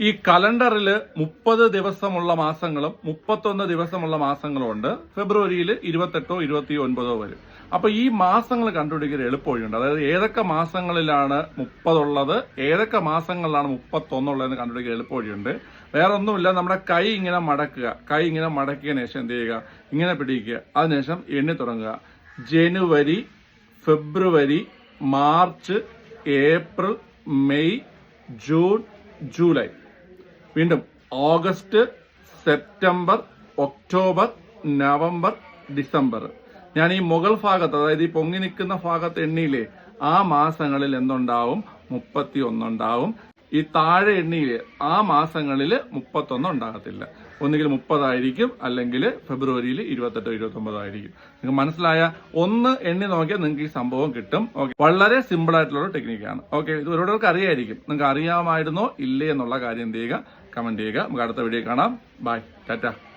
ഈ കലണ്ടറിൽ മുപ്പത് ദിവസമുള്ള മാസങ്ങളും മുപ്പത്തൊന്ന് ദിവസമുള്ള മാസങ്ങളും ഉണ്ട്. ഫെബ്രുവരിയിൽ ഇരുപത്തെട്ടോ ഇരുപത്തി ഒൻപതോ വരും. അപ്പൊ ഈ മാസങ്ങൾ കണ്ടുപിടിക്കാൻ എളുപ്പമുണ്ട്. അതായത് ഏതൊക്കെ മാസങ്ങളിലാണ് മുപ്പതുള്ളത് ഏതൊക്കെ മാസങ്ങളിലാണ് മുപ്പത്തൊന്നുള്ളതെന്ന് കണ്ടുപിടിക്കാൻ എളുപ്പമുണ്ട്. വേറെ ഒന്നുമില്ല നമ്മുടെ കൈ ഇങ്ങനെ മടക്കുക. കൈ ഇങ്ങനെ മടക്കിയതിനു ശേഷം എന്ത് ചെയ്യുക? ഇങ്ങനെ പിടിക്കുക. അതിനുശേഷം എണ്ണി തുടങ്ങുക. ജനുവരി ഫെബ്രുവരി March April May June July. വീണ്ടും August September October November December. ഞാൻ ഈ മുകൾ ഭാഗത്ത് അതായത് ഈ പൊങ്ങി നിൽക്കുന്ന ഭാഗത്ത് എണ്ണിയില്ലേ ആ മാസങ്ങളിൽ എന്തുണ്ടാവും? മുപ്പത്തി ഒന്നുണ്ടാവും ഈ താഴെ എണ്ണിയിൽ ആ മാസങ്ങളിൽ മുപ്പത്തൊന്നും ഉണ്ടാകത്തില്ല. ഒന്നുകിൽ മുപ്പതായിരിക്കും അല്ലെങ്കിൽ ഫെബ്രുവരിയിൽ ഇരുപത്തെട്ടോ ഇരുപത്തി ഒമ്പതോ ആയിരിക്കും. നിങ്ങൾക്ക് മനസ്സിലായ ഒന്ന് എണ്ണി നോക്കിയാൽ നിങ്ങൾക്ക് ഈ സംഭവം കിട്ടും. ഓക്കെ. വളരെ സിമ്പിൾ ആയിട്ടുള്ള ഒരു ടെക്നിക്കാണ്. ഓക്കെ ഇത് ഓരോരുത്തർക്ക് അറിയായിരിക്കും നിങ്ങൾക്ക് അറിയാമായിരുന്നോ ഇല്ലേ എന്നുള്ള കാര്യം എന്ത് ചെയ്യുക കമന്റ് ചെയ്യുക. നമുക്ക് അടുത്ത വീഡിയോ കാണാം. ബൈ. ടാറ്റ.